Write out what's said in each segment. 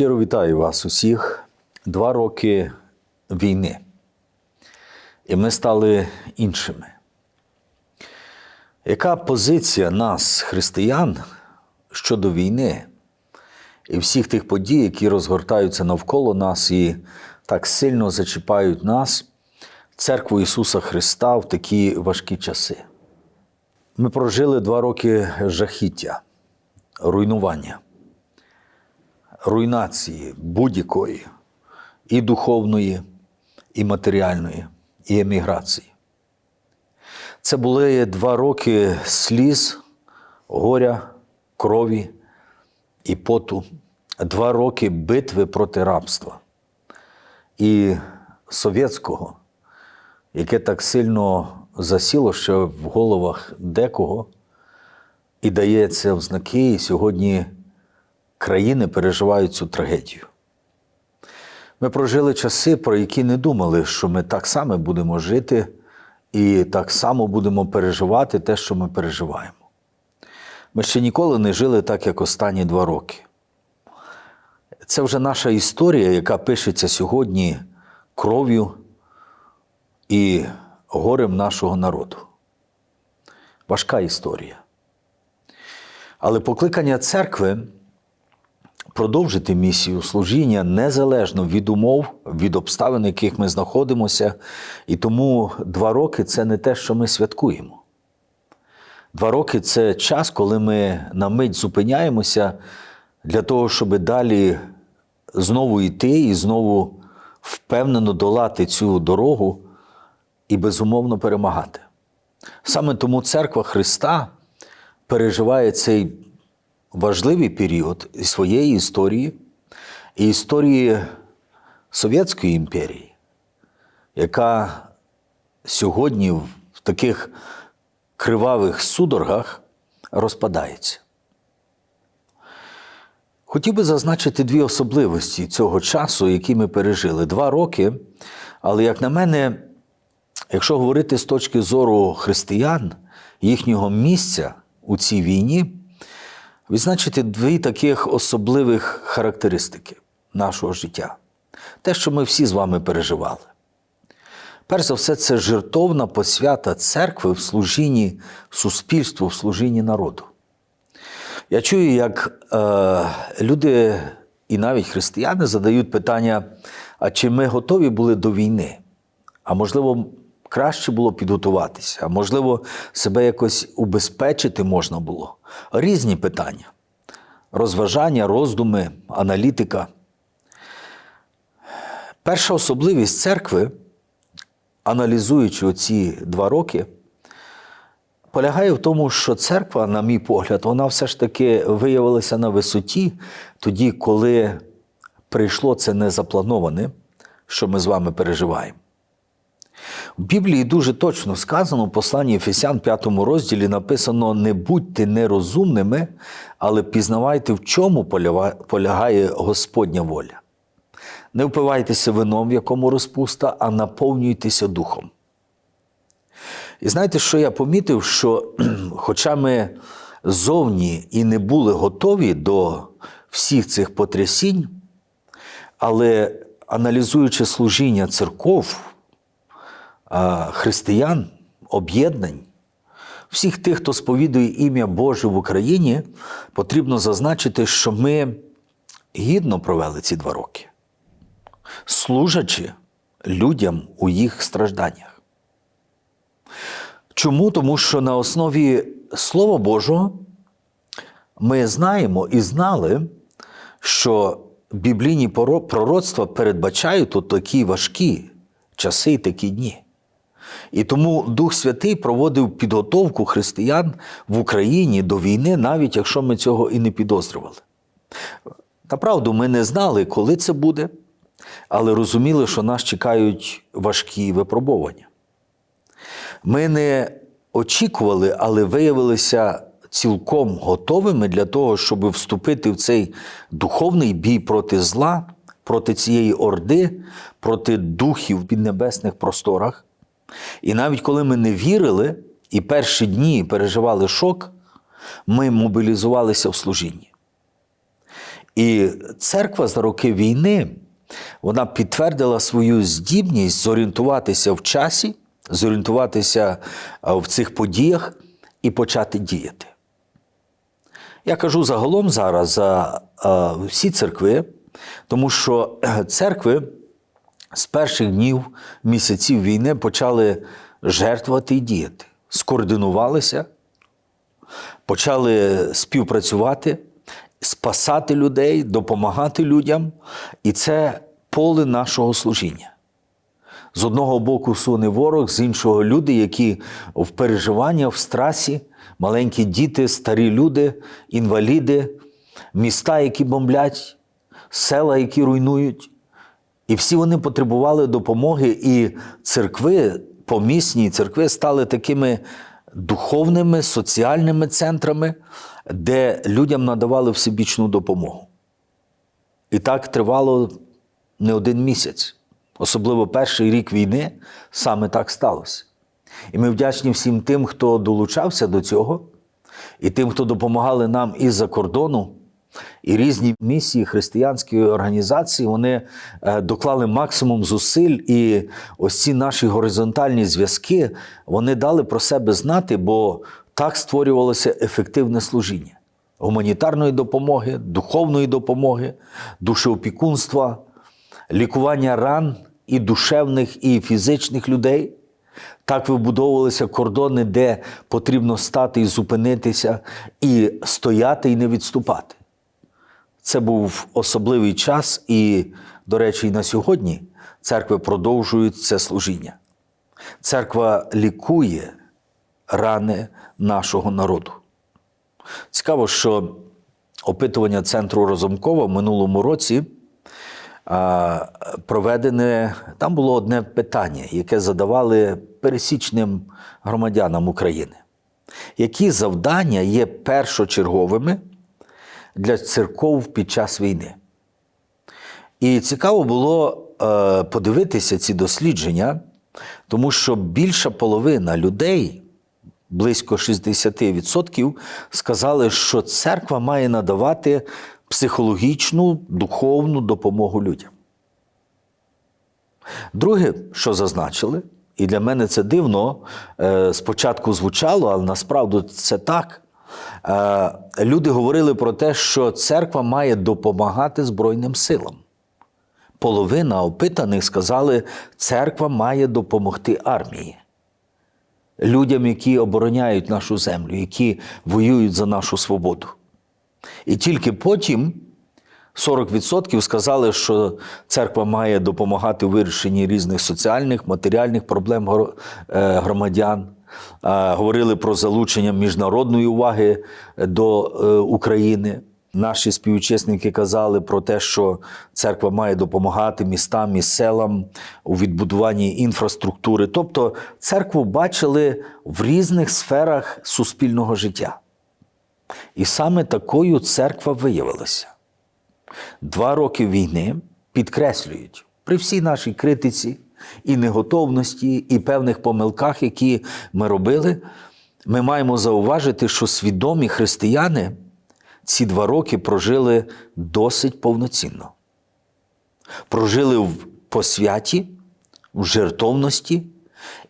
Щиро вітаю вас усіх. Два роки війни. І ми стали іншими. Яка позиція нас, християн, щодо війни і всіх тих подій, які розгортаються навколо нас і так сильно зачіпають нас, церкву Ісуса Христа в такі важкі часи? Ми прожили два роки жахіття, руйнування руйнації будь-якої, і духовної, і матеріальної, і еміграції. Це були два роки сліз, горя, крові і поту, два роки битви проти рабства і совєтського, яке так сильно засіло ще в головах декого і дається в знаки, і сьогодні країни переживають цю трагедію. Ми прожили часи, про які не думали, що ми так само будемо жити і так само будемо переживати те, що ми переживаємо. Ми ще ніколи не жили так, як останні два роки. Це вже наша історія, яка пишеться сьогодні кров'ю і горем нашого народу. Важка історія. Але покликання церкви продовжити місію служіння незалежно від умов, від обставин, в яких ми знаходимося. І тому два роки це не те, що ми святкуємо. Два роки це час, коли ми на мить зупиняємося для того, щоб далі знову йти і знову впевнено долати цю дорогу і безумовно перемагати. Саме тому церква Христа переживає цей важливий період своєї історії і історії Совєтської імперії, яка сьогодні в таких кривавих судорогах розпадається. Хотів би зазначити дві особливості цього часу, які ми пережили. Два роки, але, як на мене, якщо говорити з точки зору християн, їхнього місця у цій війні, відзначити дві таких особливих характеристики нашого життя. Те, що ми всі з вами переживали. Перш за все, це жертовна посвята церкви в служінні суспільству, в служінні народу. Я чую, як е, люди і навіть християни задають питання: а чи ми готові були до війни? А можливо, краще було підготуватися, а можливо, себе якось убезпечити можна було. Різні питання: розважання, роздуми, аналітика. Перша особливість церкви, аналізуючи оці два роки, полягає в тому, що церква, на мій погляд, вона все ж таки виявилася на висоті тоді, коли прийшло це незаплановане, що ми з вами переживаємо. В Біблії дуже точно сказано в посланні Ефесян 5 розділі написано: не будьте нерозумними, але пізнавайте, в чому полягає Господня воля. Не впивайтеся вином, в якому розпуста, а наповнюйтеся духом. І знаєте, що я помітив, що хоча ми зовні і не були готові до всіх цих потрясінь, але аналізуючи служіння церков, християн, об'єднань, всіх тих, хто сповідує ім'я Боже в Україні, потрібно зазначити, що ми гідно провели ці два роки, служачи людям у їх стражданнях. Чому? Тому що на основі Слова Божого ми знаємо і знали, що біблійні пророцтва передбачають от такі важкі часи і такі дні. І тому Дух Святий проводив підготовку християн в Україні до війни, навіть якщо ми цього і не підозрювали. Направду, ми не знали, коли це буде, але розуміли, що нас чекають важкі випробування. Ми не очікували, але виявилися цілком готовими для того, щоб вступити в цей духовний бій проти зла, проти цієї орди, проти духів в піднебесних просторах. І навіть коли ми не вірили і перші дні переживали шок, ми мобілізувалися в служінні. І церква за роки війни вона підтвердила свою здібність зорієнтуватися в часі, зорієнтуватися в цих подіях і почати діяти. Я кажу загалом зараз за всі церкви, тому що церкви з перших днів місяців війни почали жертвувати і діяти, скоординувалися, почали співпрацювати, спасати людей, допомагати людям. І це поле нашого служіння. З одного боку суне ворог, з іншого люди, які в переживання, в страсі, маленькі діти, старі люди, інваліди, міста, які бомблять, села, які руйнують. І всі вони потребували допомоги, і церкви, помісні церкви стали такими духовними, соціальними центрами, де людям надавали всебічну допомогу. І так тривало не один місяць. Особливо перший рік війни саме так сталося. І ми вдячні всім тим, хто долучався до цього, і тим, хто допомагали нам із-за кордону, і різні місії християнської організації вони е, доклали максимум зусиль, і ось ці наші горизонтальні зв'язки вони дали про себе знати, бо так створювалося ефективне служіння гуманітарної допомоги, духовної допомоги, душеопікунства, лікування ран і душевних, і фізичних людей. Так вибудовувалися кордони, де потрібно стати і зупинитися, і стояти, і не відступати. Це був особливий час, і, до речі, і на сьогодні церкви продовжують це служіння. Церква лікує рани нашого народу. Цікаво, що опитування центру Розумкова в минулому році проведене, там було одне питання, яке задавали пересічним громадянам України. Які завдання є першочерговими для церков під час війни? І цікаво було е, подивитися ці дослідження, тому що більша половина людей, близько 60%, сказали, що церква має надавати психологічну, духовну допомогу людям. Друге, що зазначили, і для мене це дивно, е, спочатку звучало, але насправді це так. Е, Люди говорили про те, що церква має допомагати Збройним силам. Половина опитаних сказали, церква має допомогти армії, людям, які обороняють нашу землю, які воюють за нашу свободу. І тільки потім 40% сказали, що церква має допомагати у вирішенні різних соціальних, матеріальних проблем е, громадян. Е, Говорили про залучення міжнародної уваги до е, України. Наші співучасники казали про те, що церква має допомагати містам і селам у відбудуванні інфраструктури. Тобто церкву бачили в різних сферах суспільного життя. І саме такою церква виявилася. Два роки війни підкреслюють при всій нашій критиці і неготовності, і певних помилках, які ми робили, ми маємо зауважити, що свідомі християни ці два роки прожили досить повноцінно. Прожили в посвяті, в жертовності,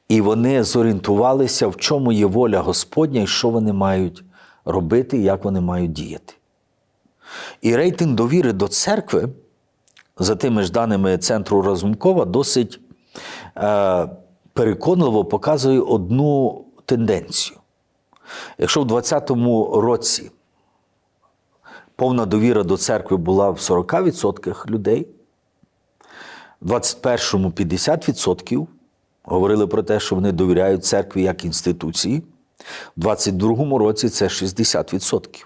і вони зорієнтувалися, в чому є воля Господня і що вони мають робити, як вони мають діяти. І рейтинг довіри до церкви, за тими ж даними Центру Разумкова, досить переконливо показує одну тенденцію. Якщо в 2020 році повна довіра до церкви була в 40% людей, в 21-му 50% говорили про те, що вони довіряють церкві як інституції. У 22-му році це 60%.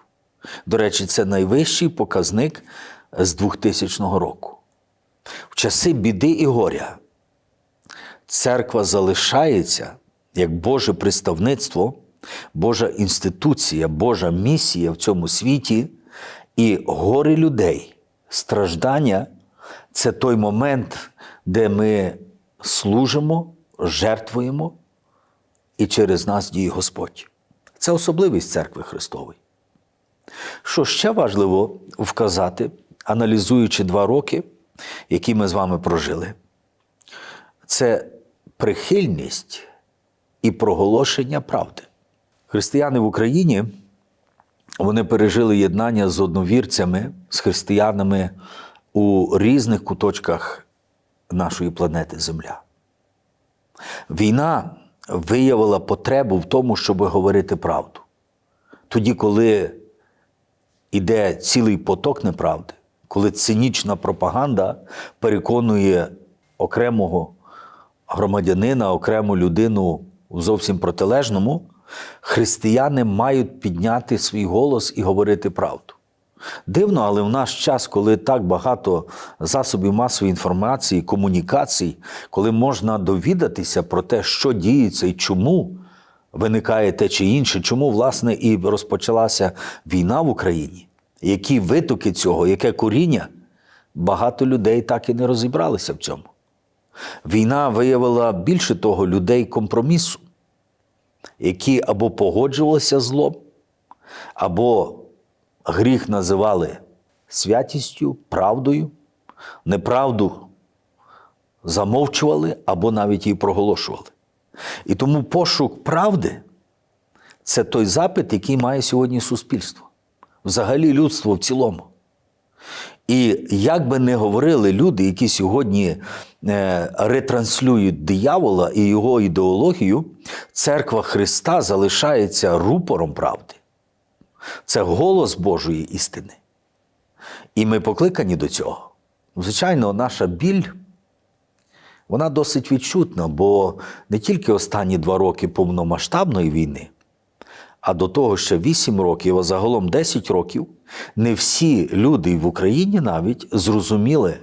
До речі, це найвищий показник з 2000 року. В часи біди і горя церква залишається як Боже представництво, Божа інституція, Божа місія в цьому світі, і горе людей, страждання це той момент, де ми служимо, жертвуємо, і через нас діє Господь. Це особливість церкви Христової. Що ще важливо вказати, аналізуючи два роки, які ми з вами прожили, це прихильність і проголошення правди. Християни в Україні вони пережили єднання з одновірцями, з християнами у різних куточках нашої планети Земля. Війна виявила потребу в тому, щоб говорити правду. Тоді, коли йде цілий поток неправди, коли цинічна пропаганда переконує окремого громадянина, окрему людину у зовсім протилежному, християни мають підняти свій голос і говорити правду. Дивно, але в наш час, коли так багато засобів масової інформації, комунікацій, коли можна довідатися про те, що діється і чому виникає те чи інше, чому, власне, і розпочалася війна в Україні, які витоки цього, яке коріння, багато людей так і не розібралися в цьому. Війна виявила більше того людей компромісу, які або погоджувалися злом, або гріх називали святістю, правдою, неправду замовчували або навіть її проголошували. І тому пошук правди це той запит, який має сьогодні суспільство, взагалі людство в цілому. І як би не говорили люди, які сьогодні е, ретранслюють диявола і його ідеологію, церква Христа залишається рупором правди. Це голос Божої істини. І ми покликані до цього. Звичайно, наша біль, вона досить відчутна, бо не тільки останні два роки повномасштабної війни, а до того ще 8 років, а загалом 10 років, не всі люди в Україні навіть зрозуміли,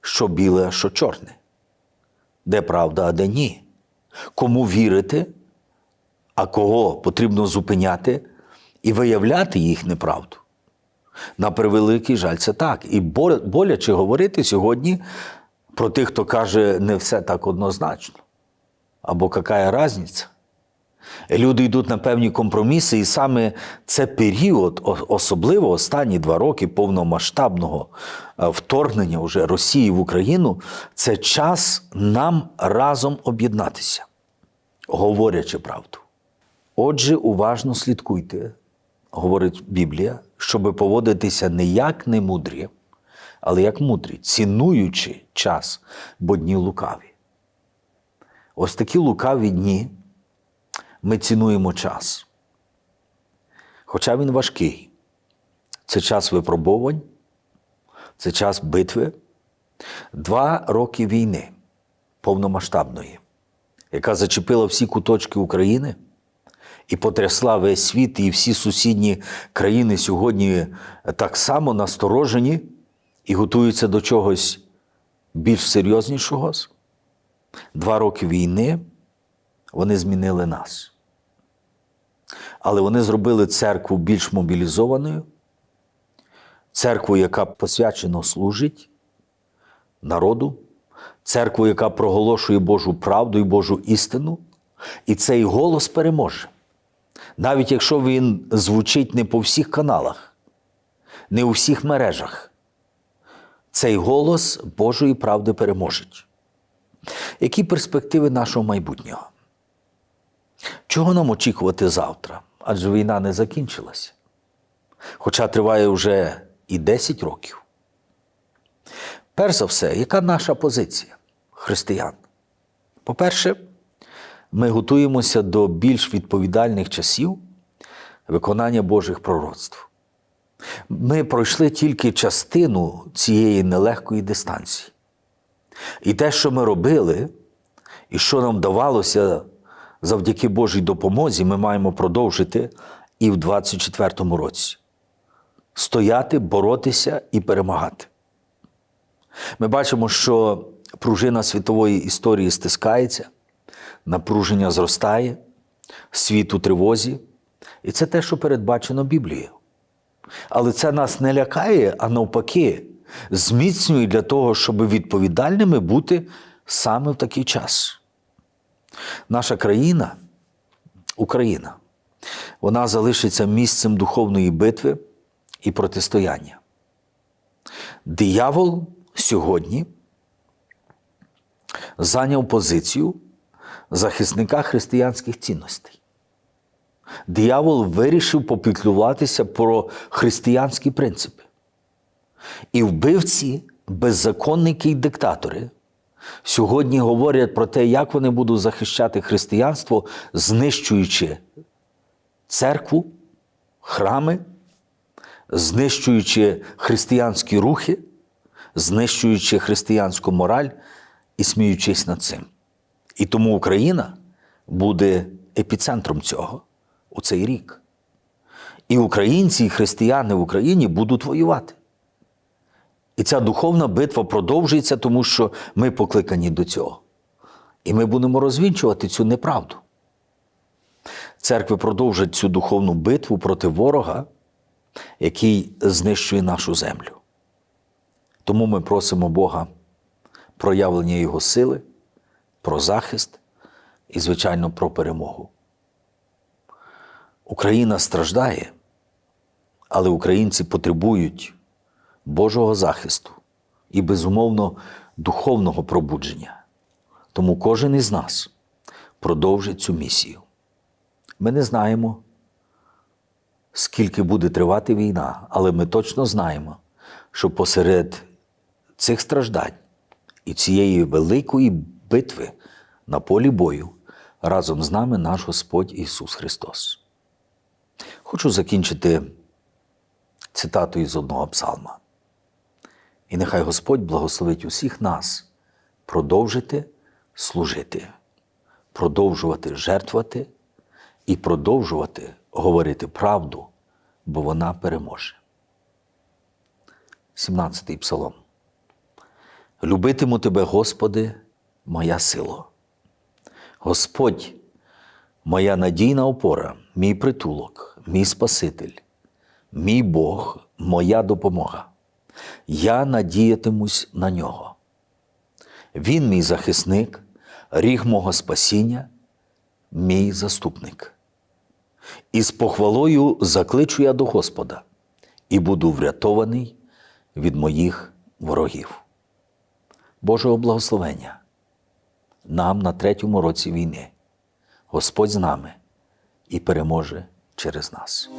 що біле, а що чорне, де правда, а де ні. Кому вірити, а кого потрібно зупиняти і виявляти їх неправду. На превеликий жаль, це так. І боляче говорити сьогодні про тих, хто каже, не все так однозначно. Або яка різниця? Люди йдуть на певні компроміси, і саме це період, особливо останні два роки повномасштабного е, вторгнення вже Росії в Україну, це час нам разом об'єднатися, говорячи правду. Отже, уважно слідкуйте, говорить Біблія, щоб поводитися не як немудрі, але як мудрі, цінуючи час, бо дні лукаві. Ось такі лукаві дні ми цінуємо час. Хоча він важкий. Це час випробувань, це час битви, два роки війни повномасштабної, яка зачепила всі куточки України і потрясла весь світ, і всі сусідні країни сьогодні так само насторожені і готуються до чогось більш серйознішого. Два роки війни вони змінили нас. Але вони зробили церкву більш мобілізованою, церкву, яка посвячено служить народу, церкву, яка проголошує Божу правду і Божу істину, і цей голос переможе. Навіть якщо він звучить не по всіх каналах, не у всіх мережах, цей голос Божої правди переможе. Які перспективи нашого майбутнього? Чого нам очікувати завтра? Адже війна не закінчилася. Хоча триває вже і 10 років. Перш за все, яка наша позиція християн? По-перше, ми готуємося до більш відповідальних часів виконання Божих пророцтв. Ми пройшли тільки частину цієї нелегкої дистанції. І те, що ми робили, і що нам давалося завдяки Божій допомозі, ми маємо продовжити і в 24-му році стояти, боротися і перемагати. Ми бачимо, що пружина світової історії стискається, напруження зростає, світ у тривозі. І це те, що передбачено Біблією. Але це нас не лякає, а навпаки, зміцнює для того, щоб відповідальними бути саме в такий час. Наша країна, Україна, вона залишиться місцем духовної битви і протистояння. Диявол сьогодні зайняв позицію захисника християнських цінностей. Диявол вирішив попіклуватися про християнські принципи. І вбивці, беззаконники й диктатори сьогодні говорять про те, як вони будуть захищати християнство, знищуючи церкву, храми, знищуючи християнські рухи, знищуючи християнську мораль і сміючись над цим. І тому Україна буде епіцентром цього у цей рік. І українці, і християни в Україні будуть воювати. І ця духовна битва продовжується, тому що ми покликані до цього. І ми будемо розвінчувати цю неправду. Церкви продовжать цю духовну битву проти ворога, який знищує нашу землю. Тому ми просимо Бога проявлення Його сили, про захист і, звичайно, про перемогу. Україна страждає, але українці потребують Божого захисту і, безумовно, духовного пробудження. Тому кожен із нас продовжить цю місію. Ми не знаємо, скільки буде тривати війна, але ми точно знаємо, що посеред цих страждань і цієї великої битви на полі бою разом з нами наш Господь Ісус Христос. Хочу закінчити цитатою з одного псалма. І нехай Господь благословить усіх нас продовжити служити, продовжувати жертвувати і продовжувати говорити правду, бо вона переможе. 17-й псалом. Любитиму тебе, Господи, моя сила. Господь, моя надійна опора, мій притулок, мій Спаситель, мій Бог, моя допомога. Я надіятимусь на нього. Він мій захисник, ріг мого спасіння, мій заступник. І з похвалою закличу я до Господа і буду врятований від моїх ворогів. Божого благословення нам на третьому році війни. Господь з нами і переможе через нас.